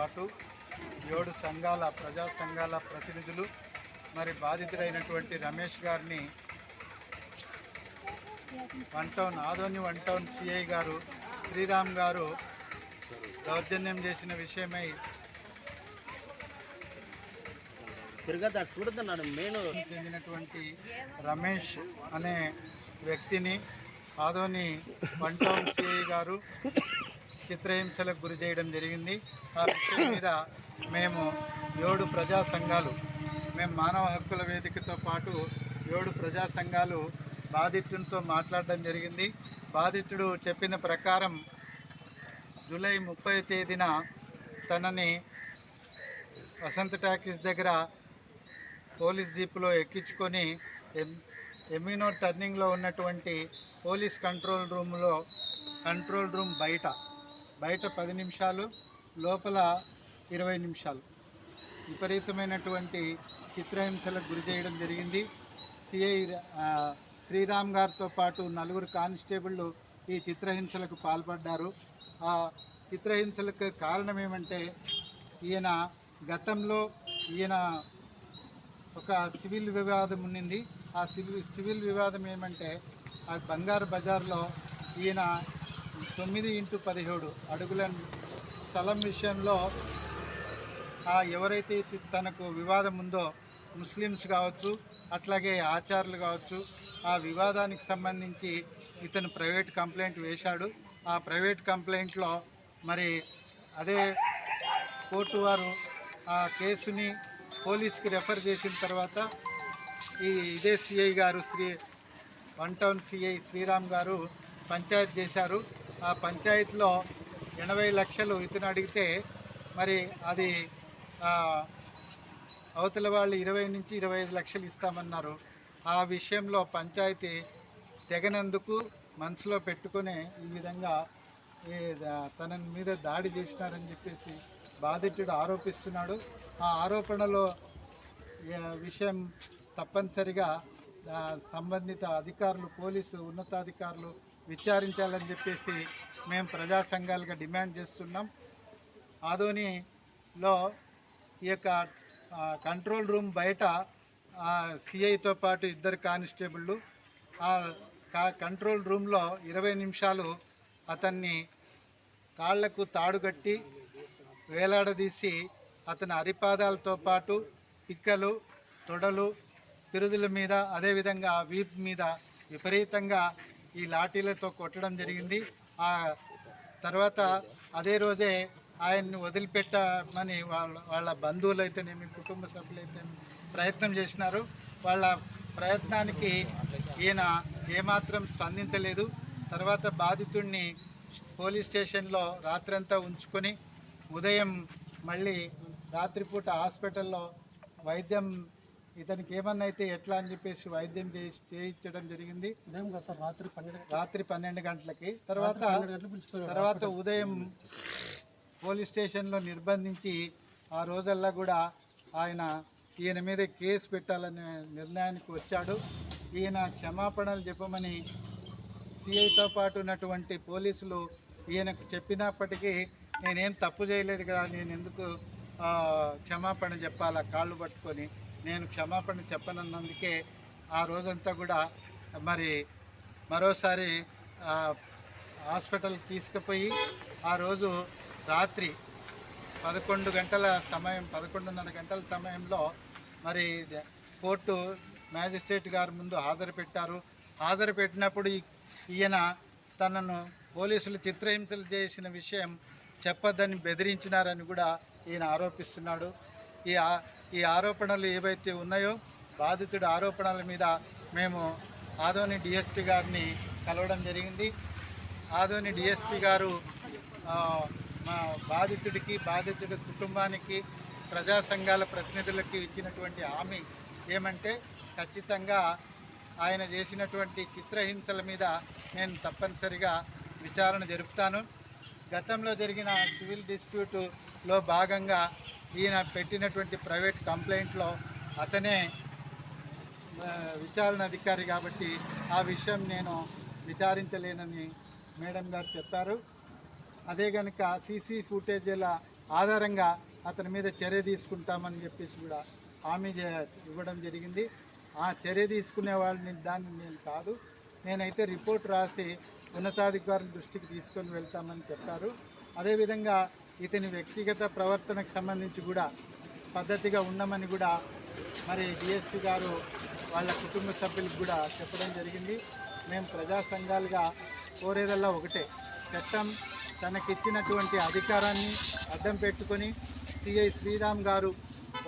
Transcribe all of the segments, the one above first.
పాటు ఏడు సంఘాల ప్రజా సంఘాల ప్రతినిధులు మరి బాధితుడైనటువంటి రమేష్ గారిని one town Adoni one town CI గారు శ్రీరామ్ గారు దౌర్జన్యం చేసిన విషయమై చెందినటువంటి రమేష్ అనే వ్యక్తిని ఆదోని వన్ టౌన్ సిఐ గారు చిత్రహింసలకు గురి చేయడం జరిగింది. ఆ విషయం మీద మేము ఏడు ప్రజా సంఘాలు మేము మానవ హక్కుల వేదికతో పాటు ఏడు ప్రజా సంఘాలు బాధితునితో మాట్లాడడం జరిగింది. బాధితుడు చెప్పిన ప్రకారం జూలై ముప్పై తేదీన తనని వసంత టాకీస్ దగ్గర పోలీస్ జీపులో ఎక్కించుకొని ఎమ్ ఎమినో టర్నింగ్లో ఉన్నటువంటి పోలీస్ కంట్రోల్ రూమ్లో కంట్రోల్ రూమ్ బయట బయట పది నిమిషాలు లోపల ఇరవై నిమిషాలు. విపరీతమైనటువంటి చిత్రహింసలకు గురి చేయడం జరిగింది. సిఐ శ్రీరామ్ గారితో పాటు నలుగురు కానిస్టేబుళ్ళు ఈ చిత్రహింసలకు పాల్పడ్డారు. ఆ చిత్రహింసలకు కారణం ఏమంటే ఈయన గతంలో ఈయన ఒక సివిల్ వివాదం ఉండింది ఆ సివిల్ సివిల్ వివాదం ఏమంటే ఆ బంగారు బజార్లో ఈయన తొమ్మిది ఇంటూ పదిహేడు అడుగుల స్థలం విషయంలో ఆ ఎవరైతే తనకు వివాదం ఉందో ముస్లిమ్స్ కావచ్చు అట్లాగే ఆచార్యులు కావచ్చు ఆ వివాదానికి సంబంధించి ఇతను ప్రైవేట్ కంప్లైంట్ వేశాడు. ఆ ప్రైవేట్ కంప్లైంట్లో మరి అదే కోర్టు వారు ఆ కేసుని పోలీస్కి రెఫర్ చేసిన తర్వాత ఈ ఇదే సిఐ గారు Shri one town CI Sriram గారు పంచాయత్ చేశారు. ఆ పంచాయతీలో ఎనభై లక్షలు ఇతను అడిగితే మరి అది అవతల వాళ్ళు ఇరవై నుంచి ఇరవై ఐదు లక్షలు ఇస్తామన్నారు. ఆ విషయంలో పంచాయతీ తెగనందుకు మనసులో పెట్టుకునే ఈ విధంగా తన మీద దాడి చేసినారని చెప్పేసి బాధితుడు ఆరోపిస్తున్నాడు. ఆ ఆరోపణలో విషయం తప్పనిసరిగా సంబంధిత అధికారులు పోలీసు ఉన్నతాధికారులు విచారించాలని చెప్పేసి మేము ప్రజా సంఘాలుగా డిమాండ్ చేస్తున్నాం. ఆదోనిలో ఈ యొక్క కంట్రోల్ రూమ్ బయట సిఐతో పాటు ఇద్దరు కానిస్టేబుళ్ళు ఆ కా- కంట్రోల్ రూమ్లో ఇరవై నిమిషాలు అతన్ని కాళ్ళకు తాడుగట్టి వేలాడదీసి అతని అరిపాదాలతో పాటు పిక్కలు తొడలు పిరుదుల మీద అదేవిధంగా వీప్ మీద విపరీతంగా ఈ లాఠీలతో కొట్టడం జరిగింది. ఆ తర్వాత అదే రోజే ఆయన్ని వదిలిపెట్టమని వాళ్ళ వాళ్ళ బంధువులు అయితేనేమి కుటుంబ సభ్యులైతే ప్రయత్నం చేసినారు. వాళ్ళ ప్రయత్నానికి ఈయన ఏమాత్రం స్పందించలేదు. తర్వాత బాధితుడిని పోలీస్ స్టేషన్లో రాత్రంతా ఉంచుకొని ఉదయం మళ్ళీ రాత్రిపూట హాస్పిటల్లో వైద్యం ఇతనికి ఏమన్నా అయితే ఎట్లా అని చెప్పేసి వైద్యం చేసి చేయించడం జరిగింది. రాత్రి పన్నెండు రాత్రి పన్నెండు గంటలకి. తర్వాత తర్వాత ఉదయం పోలీస్ స్టేషన్లో నిర్బంధించి ఆ రోజల్లా కూడా ఆయన ఈయన మీద కేసు పెట్టాలనే నిర్ణయానికి వచ్చాడు. ఈయన క్షమాపణలు చెప్పమని సిఐతో పాటు ఉన్నటువంటి పోలీసులు ఈయనకు చెప్పినప్పటికీ నేనేం తప్పు చేయలేదు కదా నేను ఎందుకు క్షమాపణ చెప్పాలా కాళ్ళు పట్టుకొని నేను క్షమాపణ చెప్పనన్నందుకే ఆ రోజంతా కూడా మరి మరోసారి హాస్పిటల్ హాస్పిటల్కి తీసుకుపోయి ఆ రోజు రాత్రి పదకొండు గంటల సమయం పదకొండున్నర గంటల సమయంలో మరి కోర్టు మ్యాజిస్ట్రేట్ గారి ముందు హాజరు పెట్టారు హాజరు పెట్టినప్పుడు ఈయన తనను పోలీసులు చిత్రహింసలు చేసిన విషయం చెప్పొద్దని బెదిరించినారని కూడా ఈయన ఆరోపిస్తున్నాడు. ఈ ఈ ఆరోపణలు ఏవైతే ఉన్నాయో బాధితుడి ఆరోపణల మీద మేము ఆదోని డిఎస్పి గారిని కలవడం జరిగింది. ఆదోని డిఎస్పి గారు మా బాధితుడికి బాధితుడి కుటుంబానికి ప్రజా సంఘాల ప్రతినిధులకి ఇచ్చినటువంటి హామీ ఏమంటే ఖచ్చితంగా ఆయన చేసినటువంటి చిత్రహింసల మీద నేను తప్పనిసరిగా విచారణ జరుపుతాను. గతంలో జరిగిన సివిల్ డిస్ప్యూట్లో భాగంగా ఈయన పెట్టినటువంటి ప్రైవేట్ కంప్లైంట్లో అతనే విచారణ అధికారి కాబట్టి ఆ విషయం నేను విచారించలేనని మేడం గారు చెప్పారు. అదే కనుక సీసీ ఫుటేజీల ఆధారంగా అతని మీద చర్య తీసుకుంటామని చెప్పేసి కూడా హామీ ఇవ్వడం జరిగింది. ఆ చర్య తీసుకునే వాళ్ళని దాన్ని నేను కాదు నేనైతే రిపోర్ట్ రాసి ఉన్నతాధికారుల దృష్టికి తీసుకొని వెళ్తామని చెప్పారు. అదేవిధంగా ఇతని వ్యక్తిగత ప్రవర్తనకు సంబంధించి కూడా పద్ధతిగా ఉండమని కూడా మరి డిఎస్పి గారు వాళ్ళ కుటుంబ సభ్యులకు కూడా చెప్పడం జరిగింది. మేము ప్రజా సంఘాలుగా కోరేదల్లా ఒకటే చట్టం తనకిచ్చినటువంటి అధికారాన్ని అడ్డం పెట్టుకొని సిఐ శ్రీరామ్ గారు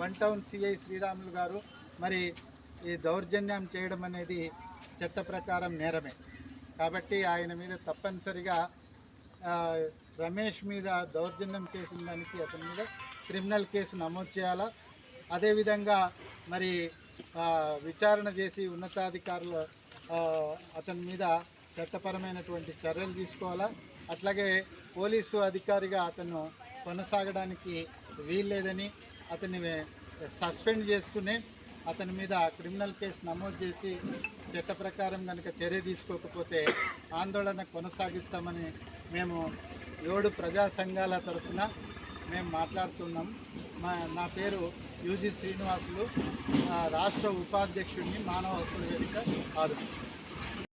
వన్ టౌన్ సిఐ శ్రీరాములు గారు మరి ఈ దౌర్జన్యం చేయడం అనేది చట్ట ప్రకారం నేరమే. కాబట్టి ఆయన మీద తప్పనిసరిగా రమేష్ మీద దౌర్జన్యం చేసిన దానికి అతని మీద క్రిమినల్ కేసు నమోదు చేయాలా? అదేవిధంగా మరి విచారణ చేసి ఉన్నతాధికారులు అతని మీద చట్టపరమైనటువంటి చర్యలు తీసుకోవాలా? అట్లాగే పోలీసు అధికారిగా అతను కొనసాగడానికి వీల్లేదని అతన్ని సస్పెండ్ చేస్తూనే అతని మీద క్రిమినల్ కేసు నమోదు చేసి చట్ట ప్రకారం కనుక చర్య తీసుకోకపోతే ఆందోళన కొనసాగిస్తామని మేము ఏడు ప్రజా సంఘాల తరఫున మేము మాట్లాడుతున్నాం. మా నా పేరు యూజీ శ్రీనివాసులు. రాష్ట్ర ఉపాధ్యక్షుడిని మానవ హక్కుల వేదిక ఆదు